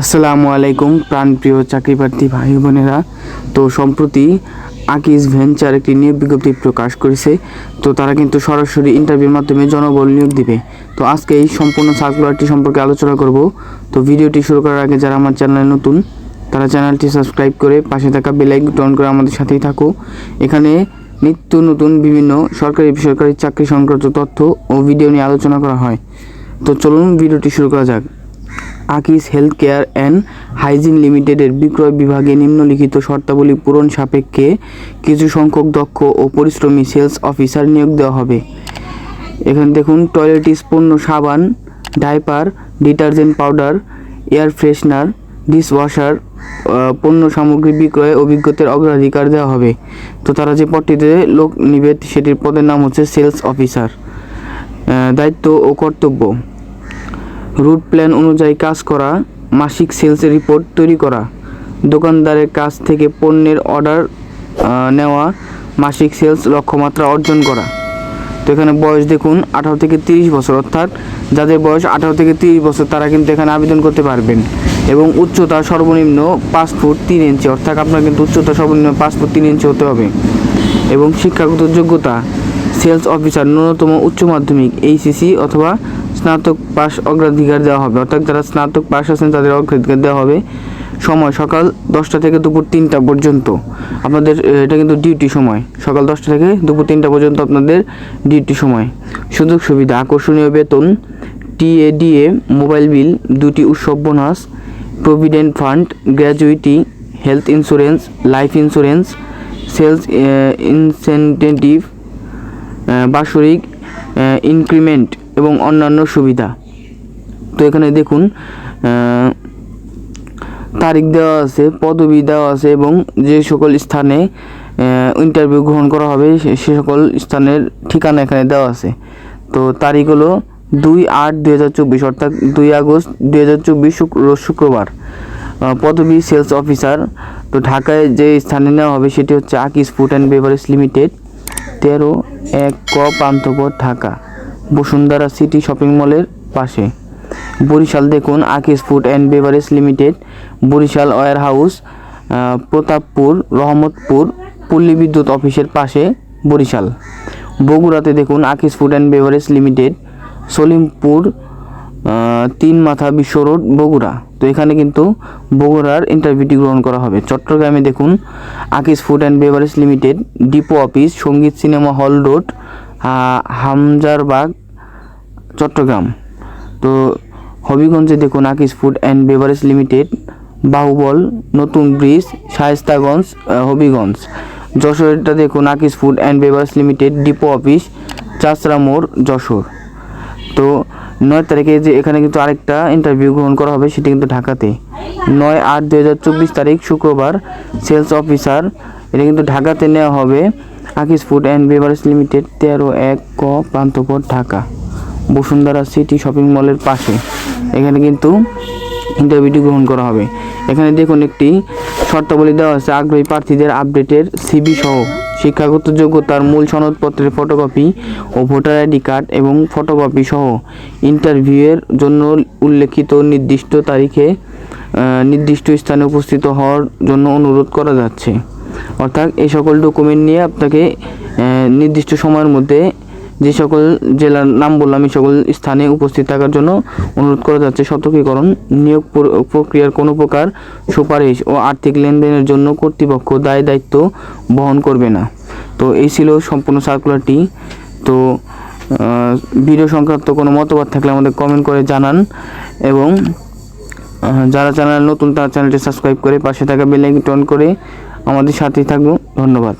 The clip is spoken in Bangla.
আসসালামু আলাইকুম, প্রাণপ্রিয় চাকরি প্রার্থী ভাই বোনেরা তো সম্প্রতি আকিজ ভেঞ্চার একটি নিয়োগ বিজ্ঞপ্তি প্রকাশ করেছে। তো তারা কিন্তু সরাসরি ইন্টারভিউর মাধ্যমে জনবল নিয়োগ দিবে। তো আজকে এই সম্পূর্ণ সার্কুলারটি সম্পর্কে আলোচনা করব। তো ভিডিওটি শুরু করার আগে যারা আমার চ্যানেলে নতুন, তারা চ্যানেলটি সাবস্ক্রাইব করে পাশে থাকা বেলাইক টন করে আমাদের সাথেই থাকো। এখানে নিত্য নতুন বিভিন্ন সরকারি বেসরকারি চাকরি সংক্রান্ত তথ্য ও ভিডিও নিয়ে আলোচনা করা হয়। তো চলুন ভিডিওটি শুরু করা যাক। আকিস হেলথ কেয়ার অ্যান্ড হাইজিন লিমিটেডের বিক্রয় বিভাগে নিম্নলিখিত শর্তাবলী পূরণ সাপেক্ষে কিছু সংখ্যক দক্ষ ও পরিশ্রমী সেলস অফিসার নিয়োগ দেওয়া হবে। এখানে দেখুন টয়লেটিস পণ্য, সাবান, diaper, detergent powder, air freshener, dishwasher পণ্য সামগ্রী বিক্রয়ে অভিজ্ঞতার অগ্রাধিকার দেওয়া হবে। তো তারা যে পদটিতে লোক নিবে, সেটির পদের নাম হচ্ছে সেলস অফিসার। দায়িত্ব ও কর্তব্য। রুট প্ল্যান অনুযায়ী কাজ করা, মাসিক সেলস রিপোর্ট তৈরি করা, দোকানদারের কাছ থেকে পণ্যের অর্ডার নেওয়া, মাসিক সেলস লক্ষ্যমাত্রা অর্জন করা। তো এখানে বয়স দেখুন, আঠারো থেকে তিরিশ বছর, অর্থাৎ যাদের বয়স আঠারো থেকে তিরিশ বছর, তারা কিন্তু এখানে আবেদন করতে পারবেন। এবং উচ্চতা সর্বনিম্ন পাঁচ ফুট তিন ইঞ্চি, অর্থাৎ আপনার কিন্তু উচ্চতা সর্বনিম্ন পাঁচ ফুট তিন ইঞ্চি হতে হবে। এবং শিক্ষাগত যোগ্যতা, সেলস অফিসার, ন্যূনতম উচ্চ মাধ্যমিক এইচএসি অথবা স্নাতক পাস অগ্রাধিকার দেওয়া হবে। অর্থাৎ যারা স্নাতক পাস আছেন, তাদের অগ্রাধিকার দেওয়া হবে সময় সকাল দশটা থেকে দুপুর তিনটা পর্যন্ত। আপনাদের এটা কিন্তু ডিউটি সময়। সকাল দশটা থেকে দুপুর তিনটা পর্যন্ত আপনাদের ডিউটি সময়। সুযোগ সুবিধা, আকর্ষণীয় বেতন টিএডিএ মোবাইল বিল দুটি উৎসব bonus provident fund gratuity health insurance life insurance sales incentive বাৎসরিক ইনক্রিমেন্ট এবং অন্যান্য সুবিধা। তো এখানে দেখুন তারিখ দেওয়া আছে, পদবি দেওয়া আছে এবং যে সকল স্থানে ইন্টারভিউ গ্রহণ করা হবে, সে- সকল স্থানের ঠিকানা এখানে দেওয়া আছে। তো তারিখ হলো দুই আট দুই হাজার চব্বিশ, অর্থাৎ দুই আগস্ট দুই হাজার চব্বিশ শুক্রবার। পদবি সেলস অফিসার তো ঢাকায় যে স্থানে নেওয়া হবে সেটি হচ্ছে আকিস ফুড অ্যান্ড বেভারেজ লিমিটেড, তেরো এক ক পান্থপথ, ঢাকা। বসুন্ধরা সিটি শপিং মলের পাশে। বরিশাল দেখুন, Akij food and beverage limited, Barishal warehouse Pratappur, Rahmatpur, পল্লী বিদ্যুৎ অফিসের পাশে বরিশাল। বগুড়াতে দেখুন, Akij food and beverage limited, Salimpur তিন মাথা বিশ্ব রোড, বগুড়া। তো এখানে কিন্তু বগুড়ার ইন্টারভিউটি গ্রহণ করা হবে। চট্টগ্রামে দেখুন, Akij food and beverage limited, depot office, Sangeet cinema hall road Hamzarbagh Chattogram. তো হবিগঞ্জে দেখুন Akij food and beverage limited Bahubal, নতুন ব্রিজ, শায়েস্তাগঞ্জ হবিগঞ্জ। যশোরটা দেখুন Akij food and beverage limited depot office Chashara মোড়, যশোর। তো নয় তারিখে যে এখানে কিন্তু আরেকটা ইন্টারভিউ গ্রহণ করা হবে সেটি কিন্তু ঢাকাতে। নয় আট দুই হাজার চব্বিশ তারিখ শুক্রবার সেলস অফিসার এটা কিন্তু ঢাকাতে নেওয়া হবে আকিস ফুড অ্যান্ড বেভারেজ লিমিটেড তেরো এক ক প্রান্তপথ ঢাকা। বসুন্ধরা সিটি শপিং মলের পাশে। এখানে কিন্তু ইন্টারভিউটি গ্রহণ করা হবে। এখানে দেখুন একটি শর্তাবলী দেওয়া আছে, আগ্রহী প্রার্থীদের আপডেটের সিবি সহ। শিক্ষাগত যোগ্যতার মূল সনদপত্রের ফটোকপি ও ভোটার আইডি কার্ড এবং ফটোকপি সহ। ইন্টারভিউয়ের জন্য উল্লেখিত নির্দিষ্ট তারিখে নির্দিষ্ট স্থানে উপস্থিত হওয়ার জন্য অনুরোধ করা যাচ্ছে। অর্থাৎ এই সকল ডকুমেন্ট নিয়ে আপনাকে নির্দিষ্ট সময়ের মধ্যে যে সকল জেলার নাম বললাম, এই সকল স্থানে উপস্থিত থাকার জন্য অনুরোধ করা যাচ্ছে সতর্কীকরণ, নিয়োগ প্র- প্রক্রিয়ার কোনো প্রকার সুপারিশ ও আর্থিক লেনদেনের জন্য কর্তৃপক্ষ দায় দায়িত্ব বহন করবে না। তো এই ছিল সম্পূর্ণ সার্কুলারটি তো ভিডিও সংক্রান্ত কোনো মতবাদ থাকলে আমাদের কমেন্ট করে জানান এবং যারা চ্যানেল নতুন তারা চ্যানেলটি সাবস্ক্রাইব করে পাশে থাকা বেল আইকন করে আমাদের সাথেই থাকব ধন্যবাদ।